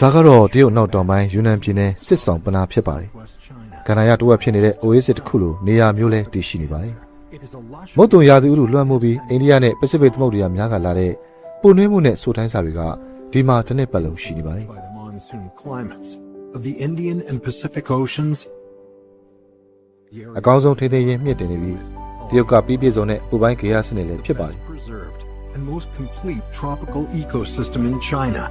ဒါကတော့တရုတ်နောက်တောင်ပိုင်းယူနန်ပြည်နယ်စစ်ဆောင်ပနာဖြစ်ပါတယ် West China. ကန္နာရတဝက်ဖြစ်နေတဲ့ Oasis တစ်ခုလိုနေရာမျိုးလဲတည်ရှိနေပါတယ် It is a lush မုတ်တုံရာသီဥတုလွှမ်းမိုးပြီးအိန္ဒိယနဲ့ပစိဖိတ်သမုဒ္ဒရာများကလာတဲ့ပုံနှွေးမှုနဲ့ဆိုတိုင်းစာတွေကဒီမှာတစ်နှစ်ပတ်လုံးရှိနေပါတယ် by the monsoon climates of the Indian and Pacific Oceans. The area အကောင်းဆုံးထိန်းသိမ်းရေးမြင့်တင်နေပြီးတရုတ်ကပြီးပြည့်စုံတဲ့ပူပိုင်းကေယာစနစ်လည်းဖြစ်ပါတယ် best preserved and most complete tropical ecosystem in China.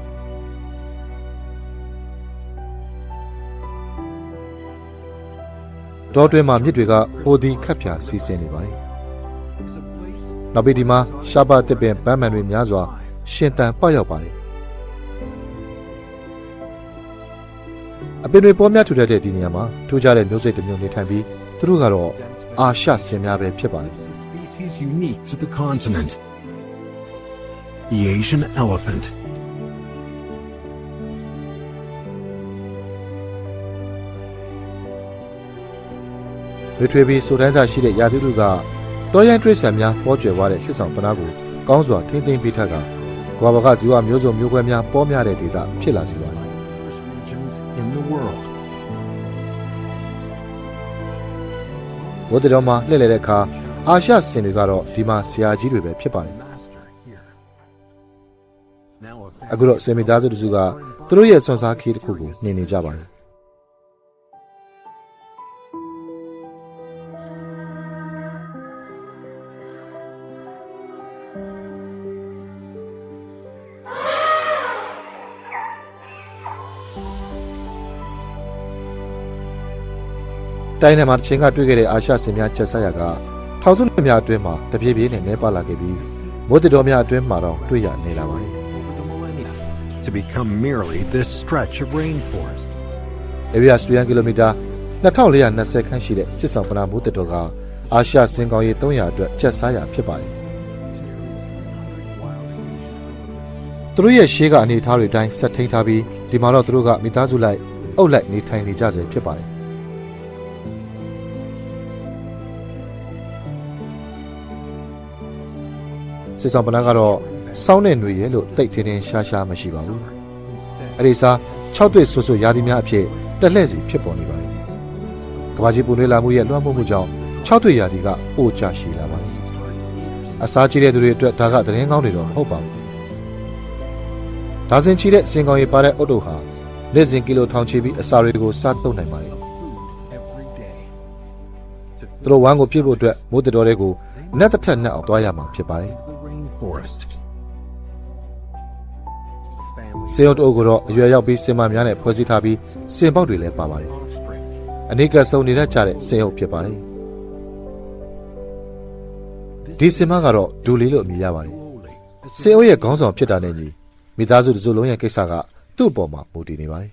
တောတွင်းမှာမြစ်တွေကဟိုဒီခတ်ဖြာစီးဆင်းနေပါတယ် It's a place နောက်ပြီးဒီမှာရှားပါတစ်ပင်ပန်းမှန်တွေများစွာရှင်တန်ပေါက်ရောက်ပါတယ်အပင်တွေပေါ်များထူထပ်တဲ့ဒီနေရာမှာထူးခြားတဲ့မျိုးစိတ်တစ်မျိုးနေထိုင်ပြီးသူတို့ကတော့အာရှဆင်များပဲဖြစ်ပါတယ် is a species unique to the continent. The Asian elephant. တွေထွေပြီးဆိုတိုင်းစာရှိတဲ့ရာသီဥတုကတောရိုင်းတွေးဆန်များပေါ်ကျွယ်သွားတဲ့စစ်ဆောင်ပနာကိုကောင်းစွာထိမ့်သိမ်းပေးထက်ကကဘာဘကဇီဝမျိုးစုံမျိုးကွဲများပေါ်များတဲ့ဒေသဖြစ်လာစေပါတယ် regions in the world. ဘုဒ္ဓတော်မှာလှည့်လည်တဲ့အခါအာရှဆင်တွေကတော့ဒီမှာဆရာကြီးတွေပဲဖြစ်ပါတယ် Master here. Now a အခုတော့ဆင်မိသားစုတစုကသူတို့ရဲ့စွန့်စားခီးတစ်ခုကိုနှင်နေကြပါတယ် တိုင်းထဲမှာတစ်ချိန်ကတွေ့ခဲ့တဲ့အာရှဆင်များချက်ဆက်ရကထောင်စုနှစ်များအတွင်းမှာတပြေးပြေးနဲ့နေပါလာခဲ့ပြီးမိုးတတော်များအတွင်းမှာတော့တွေ့ရနေလာပါတယ် over the millennia to become merely this stretch of rainforest. ။ area စ tuy န်ကီလိုမီတာ2420ခန့်ရှိတဲ့စစ်ဆောင်ပနာမိုးတတော်ကအာရှစင်ကောင်ရေး300အတွက်ချက်စားရဖြစ်ပါတယ်။သူတို့ရဲ့ရှေးကအနေအထားတွေအတိုင်းဆက်ထိန်ထားပြီးဒီမှာတော့သူတို့ကမိသားစုလိုက်အုပ်လိုက်နေထိုင်နေကြစေဖြစ်ပါတယ် စစ်ဆောင်ပနာကတော့စောင်းတဲ့ຫນွေရဲ့လို့တိတ်ထင်းထင်းရှားရှားမရှိပါဘူးအဲ့ဒီစား6တွေ့ဆွဆွရာသီများအဖြစ်တက်လှည့်စီဖြစ်ပေါ်နေပါတယ်ကဘာကြီးပူနွေးလာမှုရဲ့လွှမ်းမိုးမှုကြောင့်6တွေ့ရာသီကပိုကျရှိလာပါတယ်အစားကြီးတဲ့သူတွေအတွက်ဒါကသတင်းကောင်းတွေတော့မဟုတ်ပါဘူးဒါဇင်ချီတဲ့စင်ကောင်ရီပါတဲ့အုတ်တုဟာလက်စင်ကီလိုထောင်ချီပြီးအစာတွေကိုစားသုံးနိုင်ပါတယ် every day. သူတို့ဝမ်းကိုပြည့်ဖို့အတွက်မိုးတတော်တွေကိုနက်တစ်ထက်နက်အောင်သွားရမှာဖြစ်ပါတယ် The rainforest. Family စင်ရုပ်တအုပ်ကိုတော့အရွယ်ရောက်ပြီးစင်မများနဲ့ဖွဲ့စည်းထားပြီးစင်ပေါက်တွေလည်းပါပါတယ် offspring. အနိကဆုံနေတတ်ကြတဲ့စင်ရုပ်ဖြစ်ပါတယ်ဒီစင်မကတော့ဒူလီလို့အမည်ရပါတယ် Slowly, as စင်အုပ်ရဲ့ခေါင်းဆောင်ဖြစ်တာနဲ့ညီမိသားစုတစ်စုလုံးရဲ့ကိစ္စကသူ့အပေါ်မှာမူတည်နေပါတယ်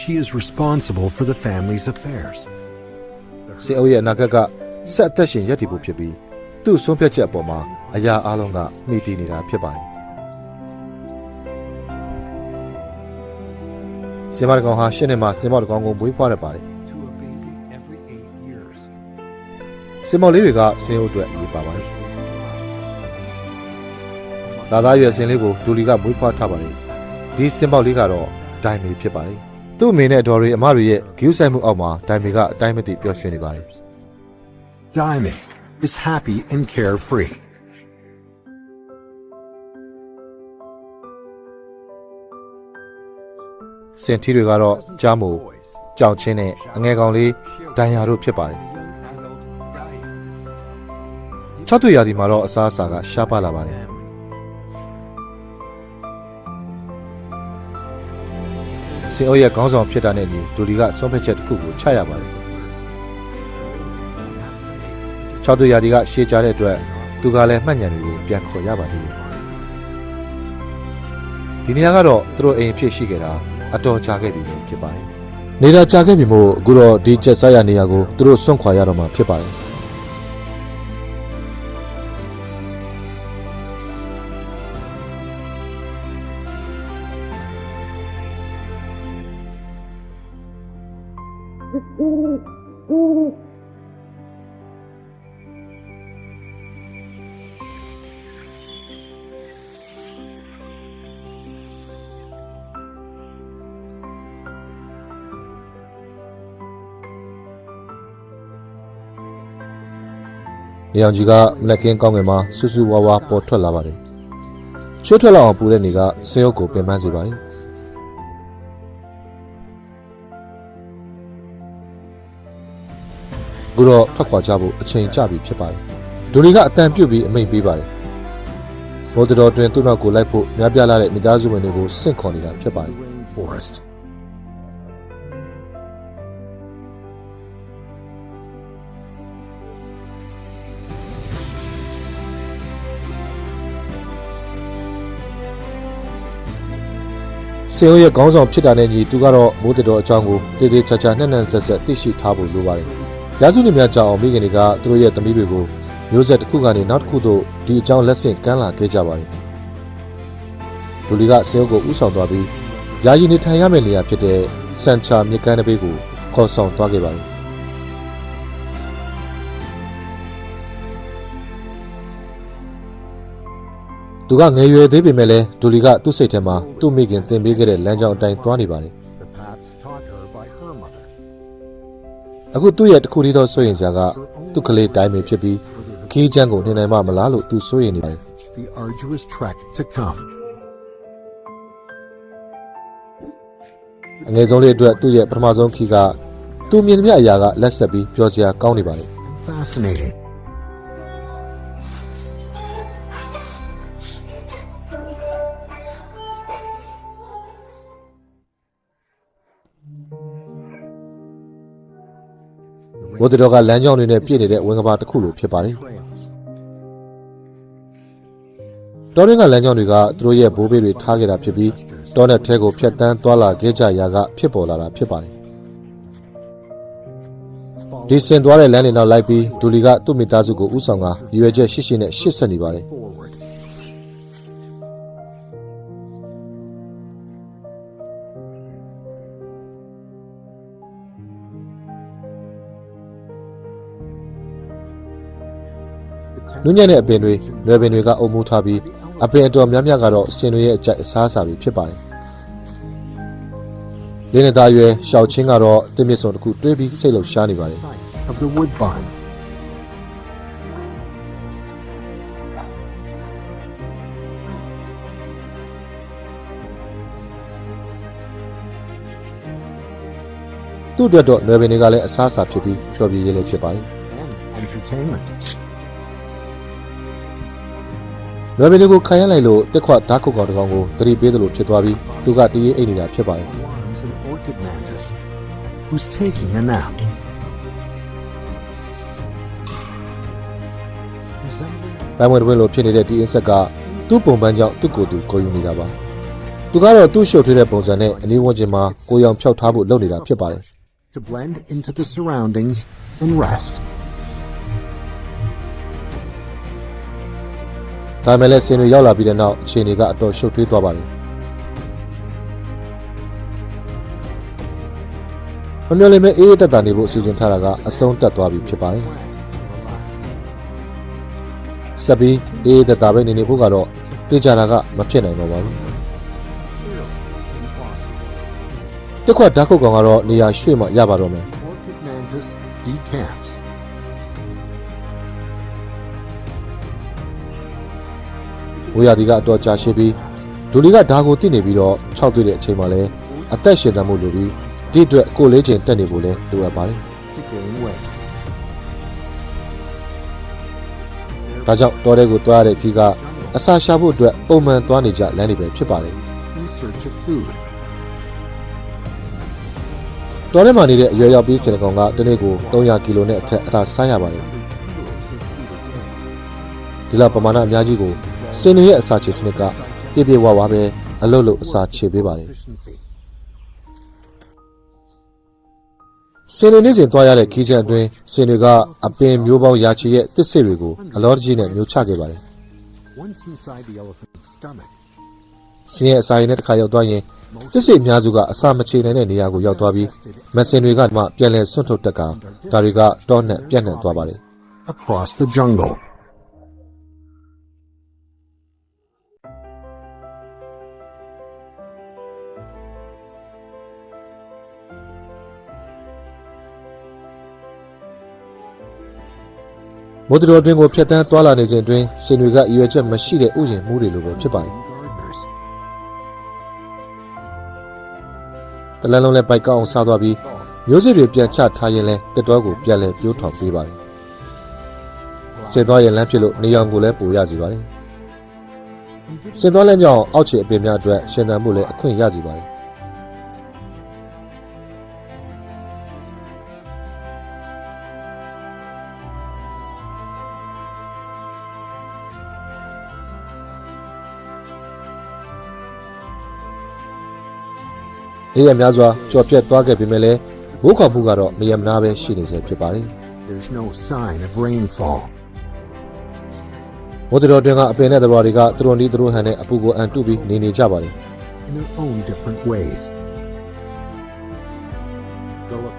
she is responsible for the family's affairs. စင်အုပ်ရဲ့အနာဂတ်ကဆက်အသက်ရှင်ရပ်တည်ဖို့ဖြစ်ပြီး သူ့ဆုံးဖြတ်ချက်အပေါ်မှာအရာအလုံးကမိတည်နေတာဖြစ်ပါတယ်စင်မတကောင်ဟာရှင်းနေမှာစင်မောက်တကောင်ကိုမွေးဖွားရပါတယ် To a baby every eight years. စင်မောက်လေးတွေကစင်အုပ်အတွက်အရေးပါပါတယ်ဒါသားရွယ်စင်လေးကိုဒူလီကမွေးဖွားထားပါတယ်ဒီစင်မောက်လေးကတော့ဒိုင်မီဖြစ်ပါတယ်သူ့အမေနဲ့ဒေါ်ရီအမတွေရဲ့ဂယူးဆိုင်မှုအောက်မှာဒိုင်မီကအတိုင်းမသိပျော်ရွှင်နေပါတယ် Daime is happy and carefree. စင်ထီတွေကတော့ကြားမို့ကြောင်ချင်းနဲ့အငယ်ကောင်လေးဒိုင်ယာတို့ဖြစ်ပါတယ်၆တွေ့ရာသီမှာတော့အစားအစာကရှားပါလာပါတယ်စင်အိုရဲ့ခေါင်းဆောင်ဖြစ်တာနဲ့ညီဒူလီကဆုံးဖြတ်ချက်တစ်ခုကိုချရပါတယ် ချောက်သူရာဒီကရှေ့ချတဲ့အတွက်သူကလည်းမှတ်ဉာဏ်တွေကိုပြန်ခေါ်ရပါသေးတယ်။ဒီနေရာကတော့သူတို့အိမ်ဖြစ်ရှိခဲ့တာအတော်ကြာခဲ့ပြီဖြစ်ပါတယ်။နေတာကြာခဲ့ပြီမို့အခုတော့ဒီချက်ဆက်ရနေရာကိုသူတို့စွန့်ခွာရတော့မှာဖြစ်ပါတယ်။嗯嗯。 နေအောင်ကြီးကမလက်ကင်းကောင်းငယ်မှာစူးစူးဝါးဝါပေါ်ထွက်လာပါတယ်ချွတ်ထွက်လာအောင်ပူတဲ့နေကဆင်းရုပ်ကိုပင်ပန်းစေပါတယ်အခုတော့ထွက်ခွာကြဖို့အချိန်ကျပြီဖြစ်ပါတယ်ဒူလီကအတန်ပြုတ်ပြီးအမိန့်ပေးပါတယ်ဘော်တော်တွင်သူ့နောက်ကိုလိုက်ဖို့များပြားလာတဲ့မိသားစုဝင်တွေကိုစင့်ခေါ်နေတာဖြစ်ပါတယ် Rainforest. ဆင်ဦးရဲ့ခေါင်းဆောင်ဖြစ်တာနဲ့ညီသူကတော့မိုးတတော်အကြောင်းကိုတေးသေးချာချာနှံ့နှံ့ဆက်ဆက်သိရှိထားဖို့လိုပါတယ်။ရာစုနှစ်များကြာအောင်မိခင်တွေကသူတို့ရဲ့သမီးတွေကိုမျိုးဆက်တစ်ခုကနေနောက်တစ်ခုသို့ဒီအကြောင်းလက်ဆင့်ကမ်းလာခဲ့ကြပါတယ်။လူလီကဆင်ဦးကိုဥဆောင်သွားပြီးယာယီနေထိုင်ရမယ့်နေရာဖြစ်တဲ့စန်ချာမြစ်ကမ်းတစ်ဘေးကိုခေါ်ဆောင်သွားခဲ့ပါတယ်။ သူကငယ်ရွယ်သေးပေမဲ့လည်းဒူလီကသူ့စိတ်ထဲမှာသူ့မိခင်သင်ပေးခဲ့တဲ့လမ်းကြောင်းအတိုင်းသွားနေပါတယ် The paths taught her by her mother. ။အခုသူ့ရဲ့တစ်ခုတည်းသောစိုးရင်စရာကသူ့ကလေးတိုင်းပဲဖြစ်ပြီးခီးချမ်းကိုနေနိုင်မှမလားလို့သူစိုးရင်နေပါတယ် The arduous trek to come. ။အငယ်ဆုံးလေးအတွက်သူ့ရဲ့ပထမဆုံးခီးကသူမြင်သမျှအရာကလက်ဆက်ပြီးပျော်စရာကောင်းနေပါတယ် and fascinating. ။ ဘုဒ္ဓတော်ကလမ်းကြောင်းတွေနဲ့ပြည့်နေတဲ့ဝင်ကဘာတစ်ခုလိုဖြစ်ပါတယ် Trails. ။တောရင်းကလမ်းကြောင်းတွေကသူတို့ရဲ့ဘိုးဘေးတွေထားခဲ့တာဖြစ်ပြီးတောနဲ့ထဲကိုဖျက်တမ်းသွားလာခဲ့ကြရာကဖြစ်ပေါ်လာတာဖြစ်ပါတယ်။ဒီဆင်သွားတဲ့လမ်းတွေနောက်လိုက်ပြီးဒူလီကသူ့မိသားစုကိုဥဆောင်ကရည်ရွယ်ချက်ရှိရှိနဲ့ရှစ်ဆက်နေပါတယ် နုညံ့တဲ့အပင်တွေလွယ်ပင်တွေကအုံမိုးထားပြီးအပင်အတော်များများကတော့ဆင်တွေရဲ့အကြိုက်အစားအစာတွေဖြစ်ပါတယ်လင်းနေသားရွယ်ရှောက်ချင်းကတော့တင်းမြစ်စုံတစ်ခုတွေးပြီးစိတ်လှုပ်ရှားနေပါတယ် Of the woodbine. သူ့အတွက်တော့လွယ်ပင်တွေကလည်းအစားအစာဖြစ်ပြီးဖြောပြရေးလည်းဖြစ်ပါတယ် and entertainment. လွယ်ပင်တွေကိုခံရလိုက်လို့တက်ခွဓာတ်ခုတ်ကောင်တစ်ကောင်ကိုတတိပေးသလိုဖြစ်သွားပြီးသူကတည်ရေးအိတ်နေတာဖြစ်ပါတယ် Alarms an orchid mantis who's taking a nap. Resembling ပန်းဝင်တစ်ပွင့်လိုဖြစ်နေတဲ့ဒီအင်ဆက်ကသူ့ပုံပန်းကြောင့်သူ့ကိုယ်သူကိုယ်ယူနေတာပါသူကတော့သူ့ရှုပ်ထွေးတဲ့ပုံစံနဲ့အနည်းဝန်းကျင်မှာကိုယ်ရောင်ဖျောက်ထားဖို့လုပ်နေတာဖြစ်ပါတယ် to blend into the surroundings and rest. ဒါပေမဲ့လည်းဆင်တွေရောက်လာပြီးတဲ့နောက်အခြေအနေကအတော်ရှုပ်ထွေးသွားပါတယ်မမျှော်လင့်မဲ့အေးအေးတက်တာနေဖို့အစီအစဉ်ထားတာကအဆုံးတက်သွားပြီဖြစ်ပါတယ်ဆက်ပြီးအေးအေးတက်တာပဲနေနေဖို့ကတော့သိကြတာကမဖြစ်နိုင်တော့ပါဘူး Impossible. တစ်ခွက်ဓာတ်ခုတ်ကောင်ကတော့နေရာရွှေ့မှရပါတော့မယ် ဝေရဒီကအတော်ကြာရှည်ပြီးဒူလီကဓာကိုတိနေပြီးတော့ခြောက်သွေးတဲ့အချိန်မှာလဲအသက်ရှင်တတ်မှုလိုပြီးဒီအတွက်ကိုယ်လေးချိန်တက်နေဖို့လဲလိုအပ်ပါတယ် to gain weight. ဒါကြောင့်တော်တဲ့ကိုတွားရတဲ့ခီးကအစာရှာဖို့အတွက်ပုံမှန်သွားနေကြလမ်းတွေပဲဖြစ်ပါတယ် In search of food. တော်ထဲမှာနေတဲ့အရွယ်ရောက်ပြီးစင်ကောင်ကတနေ့ကို300ကီလိုနဲ့အထက်အသာစားရပါတယ် Kilos of food a day. ဒီလောက်ပမာဏအများကြီးကို စင်တွေရဲ့အစာချေစနစ်ကပြည့်ပြည့်ဝဝပဲအလုပ်လုပ်အစာချေပေးပါတယ် Efficiency. စင်တွေနေ့စဉ်သွားရတဲ့ခီးချန်အတွင်းစင်တွေကအပင်မျိုးပေါင်းရာချီရဲ့တစ်စစ်တွေကိုအလောတကြီးနဲ့မျိုးချခဲ့ပါတယ် Once inside the elephant's stomach, စင်ရဲ့အစာရည်နဲ့တစ်ခါရောက်သွားရင်တစ်စစ်အများစုကအစာမချေနိုင်တဲ့နေရာကိုရောက်သွားပြီးမစင်တွေကမှပြန်လဲဆွန့်ထုတ်တက်ကဒါတွေကတောနှံ့ပြန့်နှံ့သွားပါတယ် across the jungle. မိုးတတော်တွင်ကိုဖျက်တမ်းသွားလာနေစဉ်အတွင်းစင်တွေကရွယ်ချက်မရှိတဲ့ဥယျာဉ်မှုတွေလိုပဲဖြစ်ပါတယ် gardeners. တလန်းလုံးလည်းပိုက်ကောက်အောင်စားသွားပြီးမျိုးစစ်တွေပြန်ချထားရင်လည်းတက်တော်ကိုပြန်လဲပြိုးထောင်ပေးပါတယ်စင်သွားရင်လမ်းဖြစ်လို့နေရောင်ကိုလည်းပူရစီပါတယ်စင်သွားလမ်းကြောင့်အောက်ခြေအပင်များအတွက်ရှင်သန်မှုလည်းအခွင့်ရစီပါတယ် နေရများစွာကြော်ပြတ်သွားခဲ့ပေမဲ့လည်းမိုးခေါင်မှုကတော့နေရမနာပဲရှိနေစေဖြစ်ပါတယ် There's no sign of rainfall. ။မိုးတော်တွင်ကအပင်နဲ့သဘာဝတွေကသူတို့နီးသူတို့ဟန်နဲ့အပူကိုအန်တုပြီးနေနေကြပါတယ် in their own different ways. ။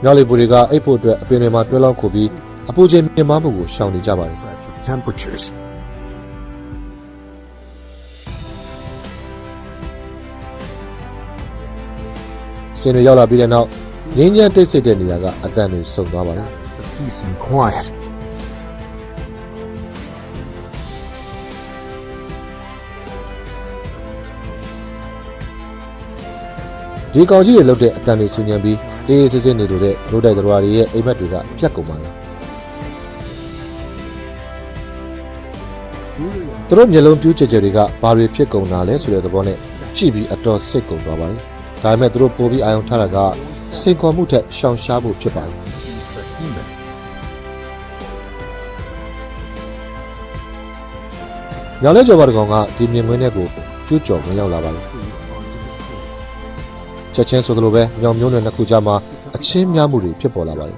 မြောက်လေပူတွေကအိပ်ဖို့အတွက်အပင်တွေမှာတွဲလောင်းခုပြီးအပူချိန်မြင့်မားမှုကိုရှောင်နေကြပါတယ် Oppressive temperatures. ။ စင်တွေရောက်လာပြီးတဲ့နောက်ငင်းညမ်းတိတ်ဆိတ်တဲ့နေရာကအတန်တွေစုံသွားပါတယ် It's the peace and quiet. ။ဒီကောင်ကြီးတွေလုတ်တဲ့အတန်တွေဆူညံပြီးတေးအေးဆေးဆေးနေလို့တဲ့လို့တိုက်သဘာဝတွေရဲ့အိမ်မက်တွေကပြတ်ကုန်ပါတယ်။သူတို့မျက်လုံးပြူးကြဲကြဲတွေကဘာတွေဖြစ်ကုန်တာလဲဆိုတဲ့သဘောနဲ့ကြည့်ပြီးအတော်စိတ်ကုန်သွားပါတယ်။ ဒါပေမဲ့သူတို့ပို့ပြီးအာရုံထားတာကစင်ခေါ်မှုထက်ရှောင်ရှားဖို့ဖြစ်ပါတယ် These behemoths. ။ညောင်လဲကျော်ပါတကောင်ကဒီမြင်ကွင်းထဲကိုကျူးကျော်ဝင်ရောက်လာပါတယ် Retreat onto the sea. ။ချက်ချင်းဆိုသလိုပဲညောင်မျိုးနဲ့နှစ်ခုကြားမှာအချင်းများမှုတွေဖြစ်ပေါ်လာပါတယ်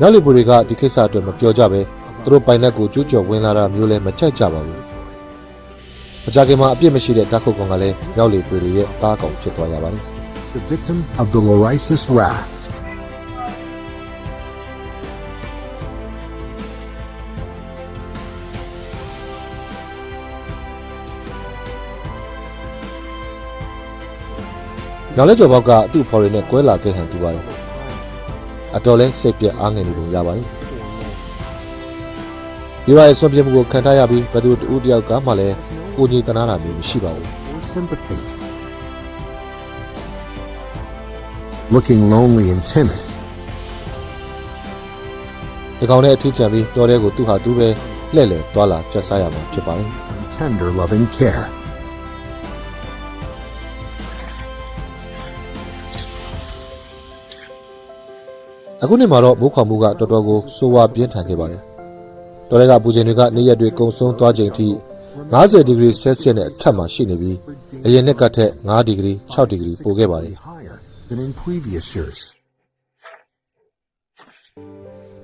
နောက်လေပူတွေကဒီကိစ္စအတွက်မပြောကြပဲသူတို့ပိုင်လက်ကိုကျူးကျော်ဝင်လာတာမျိုးလည်းမကြိုက်ကြပါဘူး။မကြခင်မှာအပြစ်မရှိတဲ့ဓာတ်ခုတ်ကောင်ကလည်းနောက်လေပူတွေရဲ့ကားကောင်ဖြစ်သွားရပါတယ် The victim of the Lorisis Raft. ။နောက်လဲကျော်ဘောက်ကသူ့ဖော်ရီနဲ့ကွဲလာခဲ့ဟန်တူပါတယ်။ အတော်လဲစိတ်ပြက်အားငယ်နေပုံရပါတယ်။ဒီပါရဲ့ဆွန့်ပြစ်မှုကိုခံထားရပြီးဘယ်သူတူတယောက်ကမှလည်းကိုကြီးတနာတာမျိုးမရှိပါဘူး or sympathy. Looking lonely and timid, ။ဒီကောင်နဲ့အထီးကျန်ပြီးတော်တဲ့ကိုသူ့ဟာသူပဲလှည့်လည်သွားလာကြက်စားရမှာဖြစ်ပါတယ် some tender loving care. ။ အခုနှစ်မှာတော့မိုးခေါင်မှုကတော်တော်ကိုစိုးဝါပြင်းထန်ခဲ့ပါတယ်။တော်တဲ့ကပူချိန်တွေကနေ့ရက်တွေကုံဆုံးသွားချိန်ထိ90ဒီဂရီဆဲလ်ဆီယပ်နဲ့အထက်မှာရှိနေပြီးအရင်နှစ်ကထက်9ဒီဂရီ6ဒီဂရီပိုခဲ့ပါတယ် Higher than in previous years.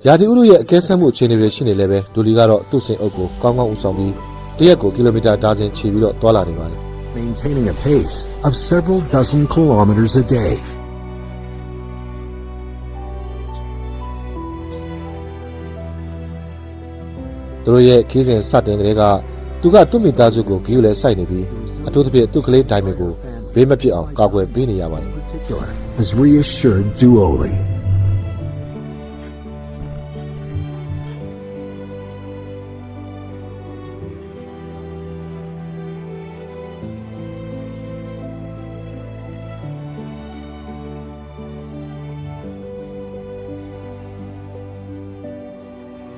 ။ရာသီဥတုရဲ့အကဲဆတ်မှုအခြေအနေတွေရှိနေလည်းပဲဒူလီကတော့သူ့စင်အုပ်ကိုကောင်းကောင်းဦးဆောင်ပြီးတရက်ကိုကီလိုမီတာဒါဇင်ချီပြီးတော့တွာလာနေပါတယ် maintaining a pace of several dozen kilometers a day. ။ သူတို့ရဲ့ခီးစဉ်စတင်ကလေးကသူကသူ့မိသားစုကိုဂီယူလဲစိုက်နေပြီးအထူးသဖြင့်သူ့ကလေးဒိုင်မင်ကိုဘေးမဖြစ်အောင်ကာကွယ်ပေးနေရပါတယ် In particular, has reassured Duoli. ။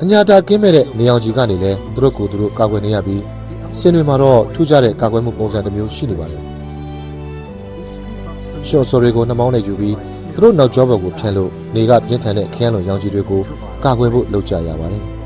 အညာတာကင်းမဲ့တဲ့နေအောင်ကြီးကနေလည်းသူတို့ကိုယ်သူတို့ကာကွယ်နေရပြီးစင်တွေမှာတော့ထူးခြားတဲ့ကာကွယ်မှုပုံစံတစ်မျိုးရှိနေပါတယ်။ရှော့ဆော်တွေကိုနှမောင်းနဲ့ယူပြီးသူတို့နောက်ကျောဘက်ကိုဖြန့်လို့နေကပြင်းထန်တဲ့ခရမ်းလွန်ရောင်ကြီးတွေကိုကာကွယ်ဖို့လုပ်ကြရပါတယ်။